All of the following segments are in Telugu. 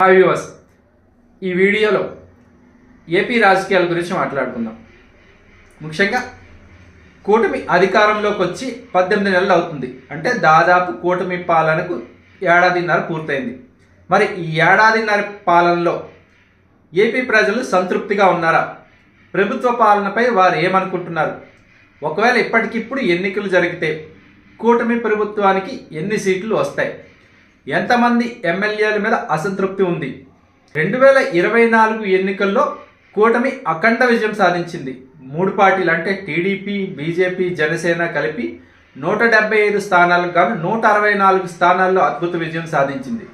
హాయ్ వ్యూవర్స్ ఈ వీడియోలో ఏపీ రాజకీయాల గురించి మాట్లాడుకుందాం. ముఖ్యంగా కూటమి అధికారంలోకి వచ్చి పద్దెనిమిది నెలలు అవుతుంది. అంటే దాదాపు కూటమి పాలనకు ఏడాదిన్నర పూర్తయింది. మరి ఈ ఏడాదిన్నర పాలనలో ఏపీ ప్రజలు సంతృప్తిగా ఉన్నారా? ప్రభుత్వ పాలనపై వారు ఏమనుకుంటున్నారు? ఒకవేళ ఇప్పటికిప్పుడు ఎన్నికలు జరిగితే కూటమి ప్రభుత్వానికి ఎన్ని సీట్లు వస్తాయి? ఎంతమంది ఎమ్మెల్యేల మీద అసంతృప్తి ఉంది? రెండు వేల ఇరవై నాలుగు ఎన్నికల్లో కూటమి అఖండ విజయం సాధించింది. మూడు పార్టీలు అంటే టీడీపీ బీజేపీ జనసేన కలిపి నూట డెబ్బై ఐదు స్థానాలకు గాను నూట అరవై నాలుగు స్థానాల్లో అద్భుత విజయం సాధించింది.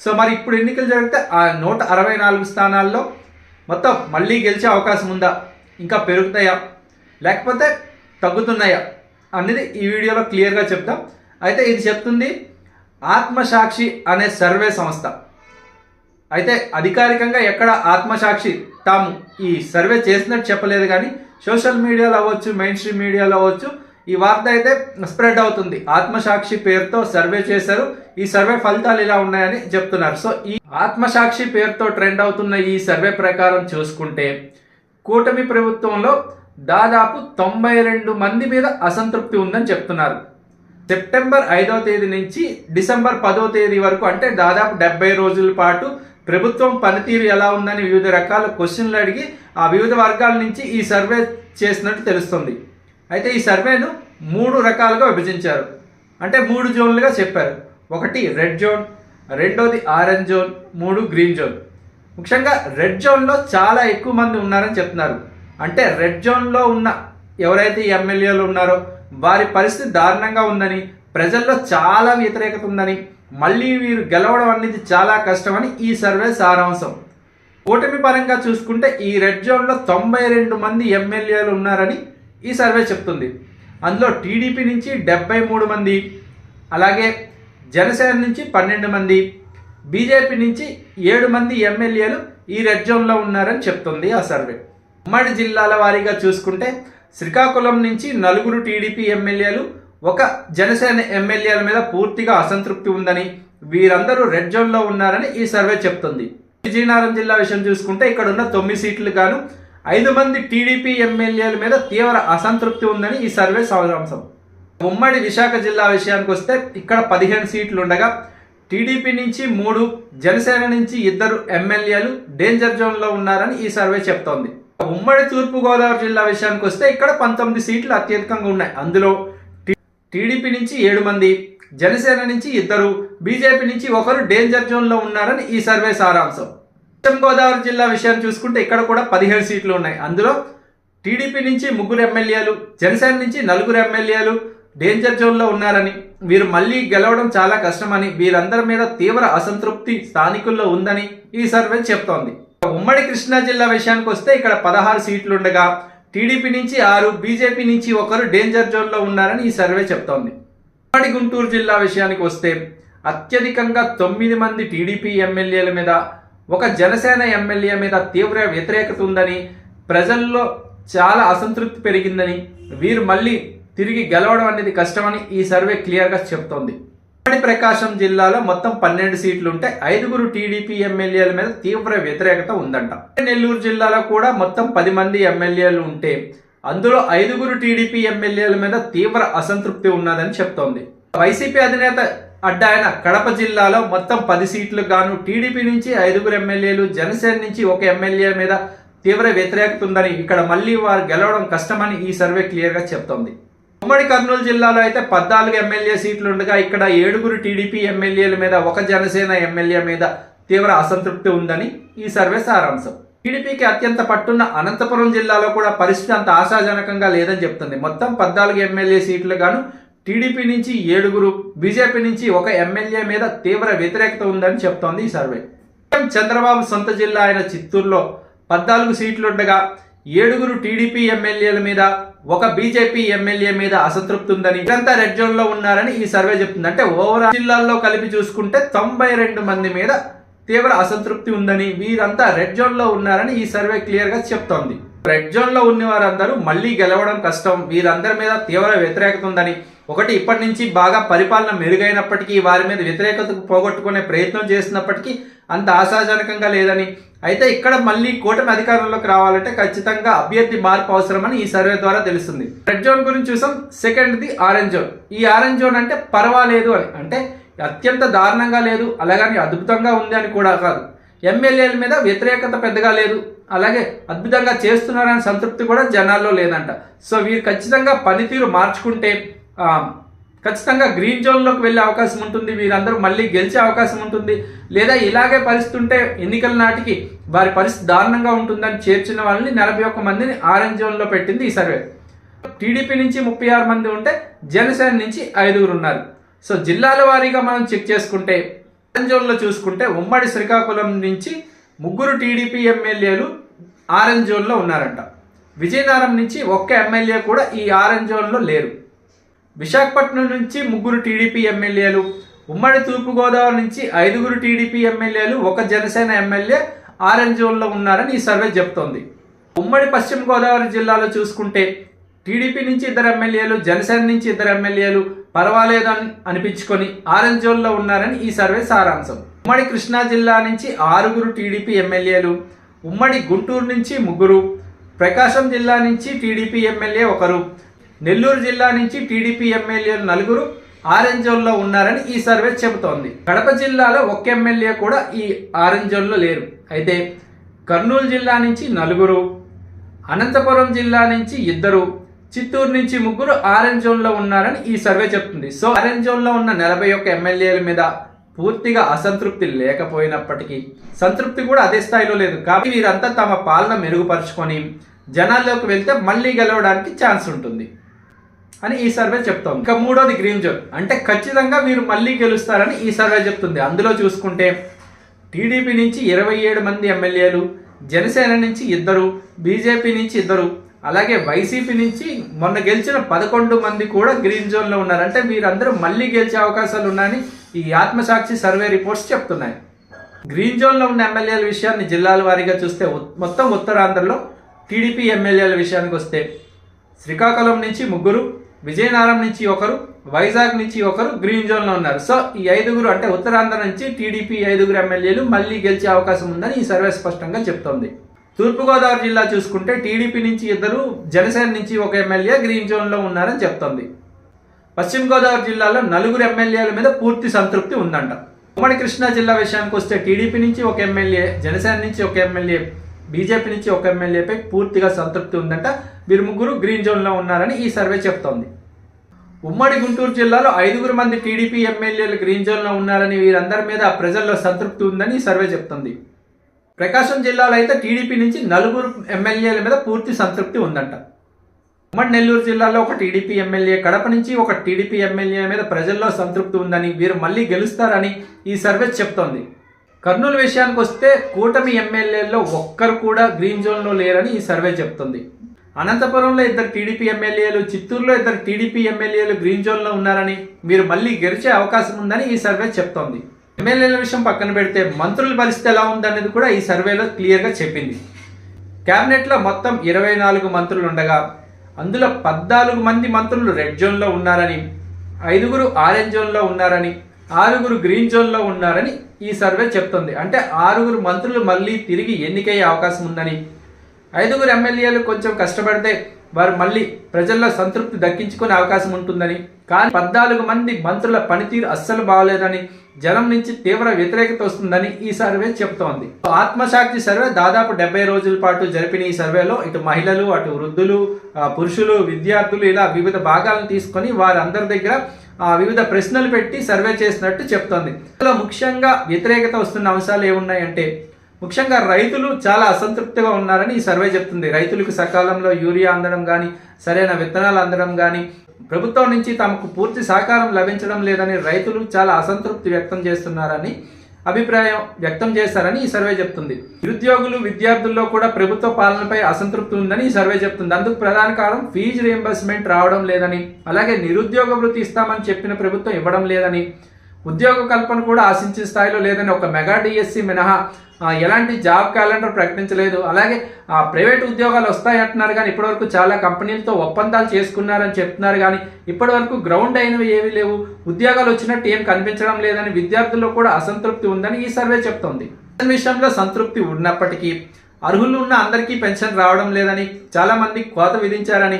సో మరి ఇప్పుడు ఎన్నికలు జరిగితే ఆ నూట అరవై నాలుగు స్థానాల్లో మొత్తం మళ్ళీ గెలిచే అవకాశం ఉందా? ఇంకా పెరుగుతాయా? లేకపోతే తగ్గుతున్నాయా? అనేది ఈ వీడియోలో క్లియర్గా చెప్తాం అయితే ఇది చెప్తుంది ఆత్మసాక్షి అనే సర్వే సంస్థ. అయితే అధికారికంగా ఎక్కడ ఆత్మసాక్షి తాము ఈ సర్వే చేసినట్టు చెప్పలేదు కానీ సోషల్ మీడియాలో అవ్వచ్చు మెయిన్ స్ట్రీమ్ మీడియాలో అవ్వచ్చు ఈ వార్త అయితే స్ప్రెడ్ అవుతుంది. ఆత్మసాక్షి పేరుతో సర్వే చేశారు. ఈ సర్వే ఫలితాలు ఇలా ఉన్నాయని చెప్తున్నారు. సో ఈ ఆత్మసాక్షి పేరుతో ట్రెండ్ అవుతున్న ఈ సర్వే ప్రకారం చూసుకుంటే కూటమి ప్రభుత్వంలో దాదాపు తొంభై రెండు మంది మీద అసంతృప్తి ఉందని చెప్తున్నారు. సెప్టెంబర్ ఐదవ తేదీ నుంచి డిసెంబర్ పదో తేదీ వరకు అంటే దాదాపు డెబ్బై రోజుల పాటు ప్రభుత్వం పనితీరు ఎలా ఉందని వివిధ రకాల క్వశ్చన్లు అడిగి ఆ వివిధ వర్గాల నుంచి ఈ సర్వే చేసినట్టు తెలుస్తుంది. అయితే ఈ సర్వేను మూడు రకాలుగా విభజించారు. అంటే మూడు జోన్లుగా చెప్పారు. ఒకటి రెడ్ జోన్ రెండోది ఆరెంజ్ జోన్ మూడు గ్రీన్ జోన్. ముఖ్యంగా రెడ్ జోన్లో చాలా ఎక్కువ మంది ఉన్నారని చెప్తున్నారు. అంటే రెడ్ జోన్లో ఉన్న ఎవరైతే ఎమ్మెల్యేలు ఉన్నారో వారి పరిస్థితి దారుణంగా ఉందని ప్రజల్లో చాలా వ్యతిరేకత ఉందని మళ్ళీ వీరు గెలవడం అనేది చాలా కష్టమని ఈ సర్వే సారాంశం. కూటమి పరంగా చూసుకుంటే ఈ రెడ్ జోన్లో తొంభై రెండు మంది ఎమ్మెల్యేలు ఉన్నారని ఈ సర్వే చెప్తుంది. అందులో టీడీపీ నుంచి డెబ్బై మూడు మంది అలాగే జనసేన నుంచి పన్నెండు మంది బీజేపీ నుంచి ఏడు మంది ఎమ్మెల్యేలు ఈ రెడ్ జోన్లో ఉన్నారని చెప్తుంది ఆ సర్వే. ఉమ్మడి జిల్లాల వారీగా చూసుకుంటే శ్రీకాకుళం నుంచి నలుగురు టీడీపీ ఎమ్మెల్యేలు ఒక జనసేన ఎమ్మెల్యేల మీద పూర్తిగా అసంతృప్తి ఉందని వీరందరూ రెడ్ జోన్లో ఉన్నారని ఈ సర్వే చెప్తుంది. విజయనగరం జిల్లా విషయం చూసుకుంటే ఇక్కడ ఉన్న తొమ్మిది సీట్లు గాను ఐదు మంది టీడీపీ ఎమ్మెల్యేల మీద తీవ్ర అసంతృప్తి ఉందని ఈ సర్వే సారాంశం. ఉమ్మడి విశాఖ జిల్లా విషయానికి వస్తే ఇక్కడ పదిహేను సీట్లు ఉండగా టీడీపీ నుంచి మూడు జనసేన నుంచి ఇద్దరు ఎమ్మెల్యేలు డేంజర్ జోన్లో ఉన్నారని ఈ సర్వే చెప్తోంది. ఉమ్మడి తూర్పుగోదావరి జిల్లా విషయానికి వస్తే ఇక్కడ పంతొమ్మిది సీట్లు అత్యధికంగా ఉన్నాయి. అందులో టీడీపీ నుంచి ఏడు మంది జనసేన నుంచి ఇద్దరు బీజేపీ నుంచి ఒకరు డేంజర్ జోన్లో ఉన్నారని ఈ సర్వే సారాంశం. పశ్చిమ గోదావరి జిల్లా విషయం చూసుకుంటే ఇక్కడ కూడా పదిహేడు సీట్లు ఉన్నాయి. అందులో టీడీపీ నుంచి ముగ్గురు ఎమ్మెల్యేలు జనసేన నుంచి నలుగురు ఎమ్మెల్యేలు డేంజర్ జోన్లో ఉన్నారని వీరు మళ్ళీ గెలవడం చాలా కష్టమని వీరందరి మీద తీవ్ర అసంతృప్తి స్థానికుల్లో ఉందని ఈ సర్వే చెప్తోంది. ఉమ్మడి కృష్ణా జిల్లా విషయానికి వస్తే ఇక్కడ పదహారు సీట్లు ఉండగా టీడీపీ నుంచి ఆరు బీజేపీ నుంచి ఒకరు డేంజర్ జోన్లో ఉన్నారని ఈ సర్వే చెప్తోంది. ఉమ్మడి గుంటూరు జిల్లా విషయానికి వస్తే అత్యధికంగా తొమ్మిది మంది టీడీపీ ఎమ్మెల్యేల మీద ఒక జనసేన ఎమ్మెల్యే మీద తీవ్ర వ్యతిరేకత ఉందని ప్రజల్లో చాలా అసంతృప్తి పెరిగిందని వీరు మళ్ళీ తిరిగి గెలవడం అనేది కష్టమని ఈ సర్వే క్లియర్గా చెప్తోంది. ఉమ్మడి ప్రకాశం జిల్లాలో మొత్తం పన్నెండు సీట్లు ఉంటే ఐదుగురు టీడీపీ ఎమ్మెల్యేల మీద తీవ్ర వ్యతిరేకత ఉందంట. నెల్లూరు జిల్లాలో కూడా మొత్తం పది మంది ఎమ్మెల్యేలు ఉంటే అందులో ఐదుగురు టీడీపీ ఎమ్మెల్యేల మీద తీవ్ర అసంతృప్తి ఉన్నదని చెప్తోంది. వైసీపీ అధినేత అడ్డాయన కడప జిల్లాలో మొత్తం పది సీట్లు గాను టీడీపీ నుంచి ఐదుగురు ఎమ్మెల్యేలు జనసేన నుంచి ఒక ఎమ్మెల్యే మీద తీవ్ర వ్యతిరేకత ఉందని ఇక్కడ మళ్ళీ వారు గెలవడం కష్టమని ఈ సర్వే క్లియర్గా చెప్తోంది. ఉమ్మడి కర్నూలు జిల్లాలో అయితే పద్నాలుగు ఎమ్మెల్యే సీట్లు ఉండగా ఇక్కడ ఏడుగురు టీడీపీ ఎమ్మెల్యేల మీద ఒక జనసేన ఎమ్మెల్యే మీద తీవ్ర అసంతృప్తి ఉందని ఈ సర్వే సారాంశం. టీడీపీకి అత్యంత పట్టున్న అనంతపురం జిల్లాలో కూడా పరిస్థితి అంత ఆశాజనకంగా లేదని చెప్తుంది. మొత్తం పద్నాలుగు ఎమ్మెల్యే సీట్లు గాను టీడీపీ నుంచి ఏడుగురు బీజేపీ నుంచి ఒక ఎమ్మెల్యే మీద తీవ్ర వ్యతిరేకత ఉందని చెప్తోంది ఈ సర్వే. చంద్రబాబు సొంత జిల్లా అయిన చిత్తూరులో పద్నాలుగు సీట్లుండగా ఏడుగురు టీడీపీ ఎమ్మెల్యేల మీద ఒక బీజేపీ ఎమ్మెల్యే మీద అసంతృప్తి ఉందని ఇదంతా రెడ్ జోన్లో ఉన్నారని ఈ సర్వే చెప్తుంది. అంటే ఓవరాల్ జిల్లాల్లో కలిపి చూసుకుంటే తొంభై రెండు మంది మీద తీవ్ర అసంతృప్తి ఉందని వీరంతా రెడ్ జోన్లో ఉన్నారని ఈ సర్వే క్లియర్గా చెప్తోంది. రెడ్ జోన్లో ఉన్న వారందరూ మళ్ళీ గెలవడం కష్టం. వీరందరి మీద తీవ్ర వ్యతిరేకత ఉందని. ఒకటి ఇప్పటి నుంచి బాగా పరిపాలన మెరుగైనప్పటికీ వారి మీద వ్యతిరేకతకు పోగొట్టుకునే ప్రయత్నం చేసినప్పటికీ అంత ఆశాజనకంగా లేదని. అయితే ఇక్కడ మళ్ళీ కూటమి అధికారంలోకి రావాలంటే ఖచ్చితంగా అభ్యర్థి మార్పు అవసరమని ఈ సర్వే ద్వారా తెలుస్తుంది. రెడ్ జోన్ గురించి చూసాం. Second the orange zone. ఈ ఆరెంజ్ జోన్ అంటే పర్వాలేదు అని. అంటే అత్యంత దారుణంగా లేదు అలాగని అద్భుతంగా ఉంది అని కూడా కాదు. ఎమ్మెల్యేల మీద వ్యతిరేకత పెద్దగా లేదు. అలాగే అద్భుతంగా చేస్తున్నారనే సంతృప్తి కూడా జనాల్లో లేదంట. సో వీరు ఖచ్చితంగా పనితీరు మార్చుకుంటే ఖచ్చితంగా గ్రీన్ జోన్లోకి వెళ్ళే అవకాశం ఉంటుంది. వీరందరూ మళ్ళీ గెలిచే అవకాశం ఉంటుంది. లేదా ఇలాగే పరిస్థితి ఉంటే ఎన్నికల నాటికి వారి పరిస్థితి దారుణంగా ఉంటుందని చేర్చిన వాళ్ళని నలభై ఒక్క మందిని ఆరెంజ్ జోన్లో పెట్టింది ఈ సర్వే. టీడీపీ నుంచి ముప్పై ఆరు మంది ఉంటే జనసేన నుంచి ఐదుగురు ఉన్నారు. సో జిల్లాల వారీగా మనం చెక్ చేసుకుంటే ఆరెంజ్ చూసుకుంటే ఉమ్మడి శ్రీకాకుళం నుంచి ముగ్గురు టీడీపీ ఎమ్మెల్యేలు ఆరెంజ్ జోన్లో ఉన్నారంట. విజయనగరం నుంచి ఒక్క ఎమ్మెల్యే కూడా ఈ ఆరెంజ్ జోన్లో లేరు. విశాఖపట్నం నుంచి ముగ్గురు టీడీపీ ఎమ్మెల్యేలు ఉమ్మడి తూర్పుగోదావరి నుంచి ఐదుగురు టీడీపీ ఎమ్మెల్యేలు ఒక జనసేన ఎమ్మెల్యే ఆరెంజ్ జోన్లో ఉన్నారని ఈ సర్వే చెప్తోంది. ఉమ్మడి పశ్చిమ గోదావరి జిల్లాలో చూసుకుంటే టీడీపీ నుంచి ఇద్దరు ఎమ్మెల్యేలు జనసేన నుంచి ఇద్దరు ఎమ్మెల్యేలు పర్వాలేదు అని అనిపించుకొని ఆరెంజ్ జోన్లో ఉన్నారని ఈ సర్వే సారాంశం. ఉమ్మడి కృష్ణా జిల్లా నుంచి ఆరుగురు టీడీపీ ఎమ్మెల్యేలు ఉమ్మడి గుంటూరు నుంచి ముగ్గురు ప్రకాశం జిల్లా నుంచి టీడీపీ ఎమ్మెల్యే ఒకరు నెల్లూరు జిల్లా నుంచి టీడీపీ ఎమ్మెల్యేలు నలుగురు ఆరెంజ్ జోన్లో ఉన్నారని ఈ సర్వే చెబుతోంది. కడప జిల్లాలో ఒక్క ఎమ్మెల్యే కూడా ఈ ఆరెంజ్ జోన్లో లేరు. అయితే కర్నూలు జిల్లా నుంచి నలుగురు అనంతపురం జిల్లా నుంచి ఇద్దరు చిత్తూరు నుంచి ముగ్గురు ఆరెంజ్ జోన్లో ఉన్నారని ఈ సర్వే చెప్తుంది. సో ఆరెంజ్ జోన్లో ఉన్న నలభై ఒక్క ఎమ్మెల్యేల మీద పూర్తిగా అసంతృప్తి లేకపోయినప్పటికీ సంతృప్తి కూడా అదే స్థాయిలో లేదు. కాబట్టి వీరంతా తమ పాలన మెరుగుపరుచుకొని జనాల్లోకి వెళ్తే మళ్ళీ గెలవడానికి ఛాన్స్ ఉంటుంది అని ఈ సర్వే చెప్తోంది. ఇంకా మూడోది గ్రీన్ జోన్. అంటే ఖచ్చితంగా వీరు మళ్ళీ గెలుస్తారని ఈ సర్వే చెప్తుంది. అందులో చూసుకుంటే టీడీపీ నుంచి ఇరవై ఏడు మంది ఎమ్మెల్యేలు జనసేన నుంచి ఇద్దరు బీజేపీ నుంచి ఇద్దరు అలాగే వైసీపీ నుంచి మొన్న గెలిచిన పదకొండు మంది కూడా గ్రీన్ జోన్లో ఉన్నారు. అంటే వీరందరూ మళ్ళీ గెలిచే అవకాశాలు ఉన్నాయని ఈ ఆత్మసాక్షి సర్వే రిపోర్ట్స్ చెప్తున్నాయి. గ్రీన్ జోన్లో ఉన్న ఎమ్మెల్యేల విషయాన్ని జిల్లాల వారీగా చూస్తే మొత్తం ఉత్తరాంధ్రలో టీడీపీ ఎమ్మెల్యేల విషయానికి వస్తే శ్రీకాకుళం నుంచి ముగ్గురు విజయనగరం నుంచి ఒకరు వైజాగ్ నుంచి ఒకరు గ్రీన్ జోన్లో ఉన్నారు. సో ఈ ఐదుగురు అంటే ఉత్తరాంధ్ర నుంచి టీడీపీ ఐదుగురు ఎమ్మెల్యేలు మళ్ళీ గెలిచే అవకాశం ఉందని ఈ సర్వే స్పష్టంగా చెప్తోంది. తూర్పుగోదావరి జిల్లా చూసుకుంటే టీడీపీ నుంచి ఇద్దరు జనసేన నుంచి ఒక ఎమ్మెల్యే గ్రీన్ జోన్లో ఉన్నారని చెప్తోంది. పశ్చిమ గోదావరి జిల్లాలో నలుగురు ఎమ్మెల్యేల మీద పూర్తి సంతృప్తి ఉందంట. ఉమ్మడి కృష్ణా జిల్లా విషయానికి వస్తే టీడీపీ నుంచి ఒక ఎమ్మెల్యే జనసేన నుంచి ఒక ఎమ్మెల్యే బీజేపీ నుంచి ఒక ఎమ్మెల్యేపై పూర్తిగా సంతృప్తి ఉందంట. వీరు ముగ్గురు గ్రీన్ జోన్లో ఉన్నారని ఈ సర్వే చెప్తోంది. ఉమ్మడి గుంటూరు జిల్లాలో ఐదుగురు మంది టీడీపీ ఎమ్మెల్యేలు గ్రీన్ జోన్లో ఉన్నారని వీరందరి మీద ప్రజల్లో సంతృప్తి ఉందని ఈ సర్వే చెప్తుంది. ప్రకాశం జిల్లాలో అయితే టీడీపీ నుంచి నలుగురు ఎమ్మెల్యేల మీద పూర్తి సంతృప్తి ఉందంట. ఉమ్మడి నెల్లూరు జిల్లాలో ఒక టీడీపీ ఎమ్మెల్యే కడప నుంచి ఒక టీడీపీ ఎమ్మెల్యే మీద ప్రజల్లో సంతృప్తి ఉందని వీరు మళ్ళీ గెలుస్తారని ఈ సర్వే చెప్తోంది. కర్నూలు విషయానికి వస్తే కూటమి ఎమ్మెల్యేల్లో ఒక్కరు కూడా గ్రీన్ జోన్లో లేరని ఈ సర్వే చెప్తుంది. అనంతపురంలో ఇద్దరు టీడీపీ ఎమ్మెల్యేలు చిత్తూరులో ఇద్దరు టీడీపీ ఎమ్మెల్యేలు గ్రీన్ జోన్లో ఉన్నారని వీరు మళ్ళీ గెలిచే అవకాశం ఉందని ఈ సర్వే చెప్తోంది. ఎమ్మెల్యేల విషయం పక్కన పెడితే మంత్రుల పరిస్థితి ఎలా ఉందనేది కూడా ఈ సర్వేలో క్లియర్గా చెప్పింది. క్యాబినెట్లో మొత్తం ఇరవై నాలుగు మంత్రులు ఉండగా అందులో పద్నాలుగు మంది మంత్రులు రెడ్ జోన్లో ఉన్నారని ఐదుగురు ఆరెంజ్ జోన్లో ఉన్నారని ఆరుగురు గ్రీన్ జోన్లో ఉన్నారని ఈ సర్వే చెప్తుంది. అంటే ఆరుగురు మంత్రులు మళ్ళీ తిరిగి ఎన్నికయ్యే అవకాశం ఉందని ఐదుగురు ఎమ్మెల్యేలు కొంచెం కష్టపడితే వారు మళ్ళీ ప్రజల్లో సంతృప్తి దక్కించుకునే అవకాశం ఉంటుందని. కానీ పద్నాలుగు మంది మంత్రుల పనితీరు అస్సలు బాగలేదని జనం నుంచి తీవ్ర వ్యతిరేకత వస్తుందని ఈ సర్వే చెప్తోంది ఆత్మసాక్షి సర్వే దాదాపు డెబ్బై రోజుల పాటు జరిపిన ఈ సర్వేలో ఇటు మహిళలు అటు వృద్ధులు పురుషులు విద్యార్థులు ఇలా వివిధ భాగాలను తీసుకొని వారందరి దగ్గర వివిధ ప్రశ్నలు పెట్టి సర్వే చేసినట్టు చెప్తోంది ఇందులో ముఖ్యంగా వ్యతిరేకత వస్తున్న అంశాలు ఏమున్నాయంటే ముఖ్యంగా రైతులు చాలా అసంతృప్తిగా ఉన్నారని ఈ సర్వే చెప్తుంది. రైతులకు సకాలంలో యూరియా అందడం కానీ సరైన విత్తనాలు అందడం కానీ ప్రభుత్వం నుంచి తమకు పూర్తి సహకారం లభించడం లేదని రైతులు చాలా అసంతృప్తి వ్యక్తం చేస్తున్నారని అభిప్రాయం వ్యక్తం చేశారని ఈ సర్వే చెప్తుంది. నిరుద్యోగులు విద్యార్థుల్లో కూడా ప్రభుత్వ పాలనపై అసంతృప్తి ఉందని ఈ సర్వే చెప్తుంది. అందుకు ప్రధాన కారణం ఫీజు రియంబర్స్మెంట్ రావడం లేదని అలాగే నిరుద్యోగ వృత్తి ఇస్తామని చెప్పిన ప్రభుత్వం ఇవ్వడం లేదని ఉద్యోగ కల్పన కూడా ఆశించిన స్థాయిలో లేదని ఒక మెగా డిఎస్సి మినహా ఎలాంటి జాబ్ క్యాలెండర్ ప్రకటించలేదు. అలాగే ఆ, ప్రైవేట్ ఉద్యోగాలు వస్తాయంటున్నారు కానీ ఇప్పటివరకు చాలా కంపెనీలతో ఒప్పందాలు చేసుకున్నారని చెప్తున్నారు కానీ ఇప్పటివరకు గ్రౌండ్ అయినవి ఏవి లేవు. ఉద్యోగాలు వచ్చినట్టు ఏం కనిపించడం లేదని విద్యార్థుల్లో కూడా అసంతృప్తి ఉందని ఈ సర్వే చెప్తోంది. విషయంలో సంతృప్తి ఉన్నప్పటికీ అర్హులు ఉన్న అందరికీ పెన్షన్ రావడం లేదని చాలామంది కోత విధించారని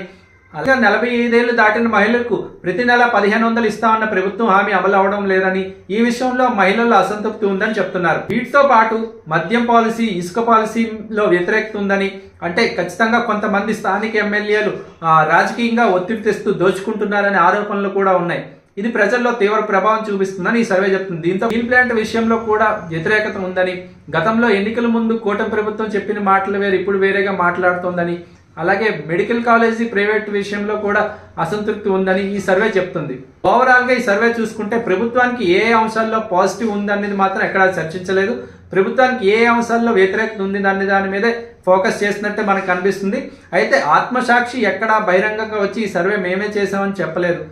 అలాగే నలభై ఐదేళ్ళు దాటిన మహిళలకు ప్రతి నెల పదిహేను వందలు ఇస్తామన్న ప్రభుత్వం హామీ అమలు అవడం లేదని ఈ విషయంలో మహిళల్లో అసంతృప్తి ఉందని చెప్తున్నారు. వీటితో పాటు మద్యం పాలసీ ఇసుక పాలసీలో వ్యతిరేకత ఉందని అంటే ఖచ్చితంగా కొంతమంది స్థానిక ఎమ్మెల్యేలు రాజకీయంగా ఒత్తిడి తెస్తూ దోచుకుంటున్నారనే ఆరోపణలు కూడా ఉన్నాయి. ఇది ప్రజల్లో తీవ్ర ప్రభావం చూపిస్తుందని ఈ సర్వే చెప్తుంది. దీంతో స్టీల్ ప్లాంట్ విషయంలో కూడా వ్యతిరేకత ఉందని గతంలో ఎన్నికల ముందు కూటమి ప్రభుత్వం చెప్పిన మాటలు వేరు ఇప్పుడు వేరేగా మాట్లాడుతోందని అలాగే మెడికల్ కాలేజీ ప్రైవేట్ విషయంలో కూడా అసంతృప్తి ఉందని ఈ సర్వే చెప్తుంది. ఓవరాల్గా ఈ సర్వే చూసుకుంటే ప్రభుత్వానికి ఏ అంశాల్లో పాజిటివ్ ఉందనేది మాత్రం ఎక్కడా చర్చించలేదు. ప్రభుత్వానికి ఏ అంశాల్లో వ్యతిరేకత ఉంది దాని దాని మీదే ఫోకస్ చేసినట్టే మనకు కనిపిస్తుంది. అయితే ఆత్మసాక్షి ఎక్కడా బహిరంగంగా వచ్చి ఈ సర్వే మేమే చేసామని చెప్పలేదు.